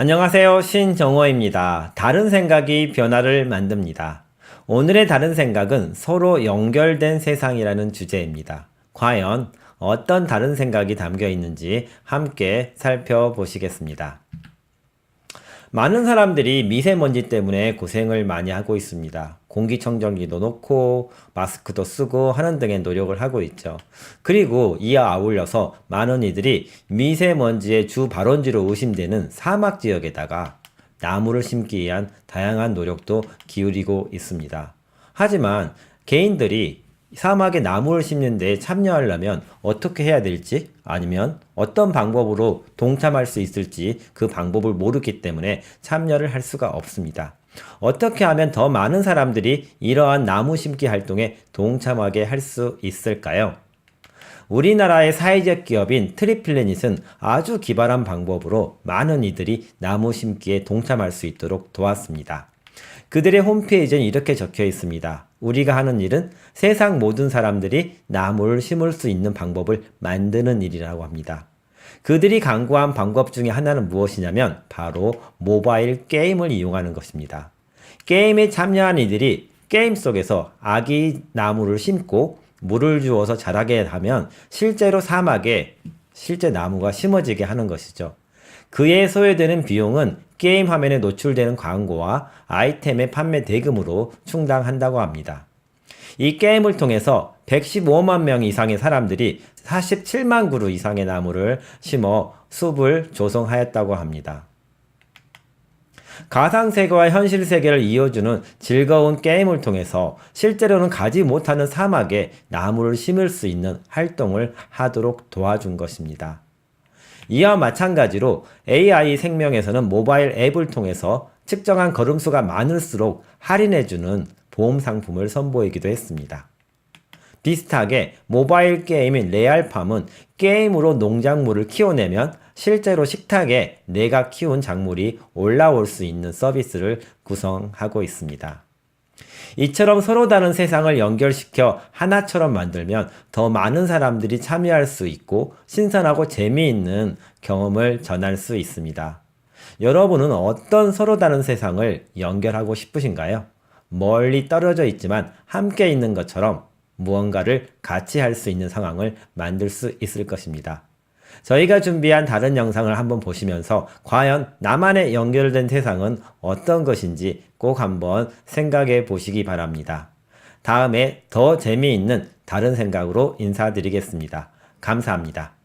안녕하세요. 신정호입니다. 다른 생각이 변화를 만듭니다. 오늘의 다른 생각은 서로 연결된 세상이라는 주제입니다. 과연 어떤 다른 생각이 담겨 있는지 함께 살펴보시겠습니다. 많은 사람들이 미세먼지 때문에 고생을 많이 하고 있습니다. 공기청정기도 놓고 마스크도 쓰고 하는 등의 노력을 하고 있죠. 그리고 이에 아울러서 많은 이들이 미세먼지의 주 발원지로 의심되는 사막 지역에다가 나무를 심기 위한 다양한 노력도 기울이고 있습니다. 하지만 개인들이 사막에 나무를 심는 데 참여하려면 어떻게 해야 될지 아니면 어떤 방법으로 동참할 수 있을지 그 방법을 모르기 때문에 참여를 할 수가 없습니다. 어떻게 하면 더 많은 사람들이 이러한 나무 심기 활동에 동참하게 할 수 있을까요? 우리나라의 사회적 기업인 트리플래닛은 아주 기발한 방법으로 많은 이들이 나무 심기에 동참할 수 있도록 도왔습니다. 그들의 홈페이지엔 이렇게 적혀 있습니다. 우리가 하는 일은 세상 모든 사람들이 나무를 심을 수 있는 방법을 만드는 일이라고 합니다. 그들이 강구한 방법 중에 하나는 무엇이냐면 바로 모바일 게임을 이용하는 것입니다. 게임에 참여한 이들이 게임 속에서 아기 나무를 심고 물을 주어서 자라게 하면 실제로 사막에 실제 나무가 심어지게 하는 것이죠. 그에 소요되는 비용은 게임 화면에 노출되는 광고와 아이템의 판매 대금으로 충당한다고 합니다. 이 게임을 통해서 115만 명 이상의 사람들이 47만 그루 이상의 나무를 심어 숲을 조성하였다고 합니다. 가상세계와 현실 세계를 이어주는 즐거운 게임을 통해서 실제로는 가지 못하는 사막에 나무를 심을 수 있는 활동을 하도록 도와준 것입니다. 이와 마찬가지로 AI 생명에서는 모바일 앱을 통해서 측정한 걸음수가 많을수록 할인해주는 보험 상품을 선보이기도 했습니다. 비슷하게 모바일 게임인 레알팜은 게임으로 농작물을 키워내면 실제로 식탁에 내가 키운 작물이 올라올 수 있는 서비스를 구성하고 있습니다. 이처럼 서로 다른 세상을 연결시켜 하나처럼 만들면 더 많은 사람들이 참여할 수 있고 신선하고 재미있는 경험을 전할 수 있습니다. 여러분은 어떤 서로 다른 세상을 연결하고 싶으신가요? 멀리 떨어져 있지만 함께 있는 것처럼 무언가를 같이 할 수 있는 상황을 만들 수 있을 것입니다. 저희가 준비한 다른 영상을 한번 보시면서 과연 나만의 연결된 세상은 어떤 것인지 꼭 한번 생각해 보시기 바랍니다. 다음에 더 재미있는 다른 생각으로 인사드리겠습니다. 감사합니다.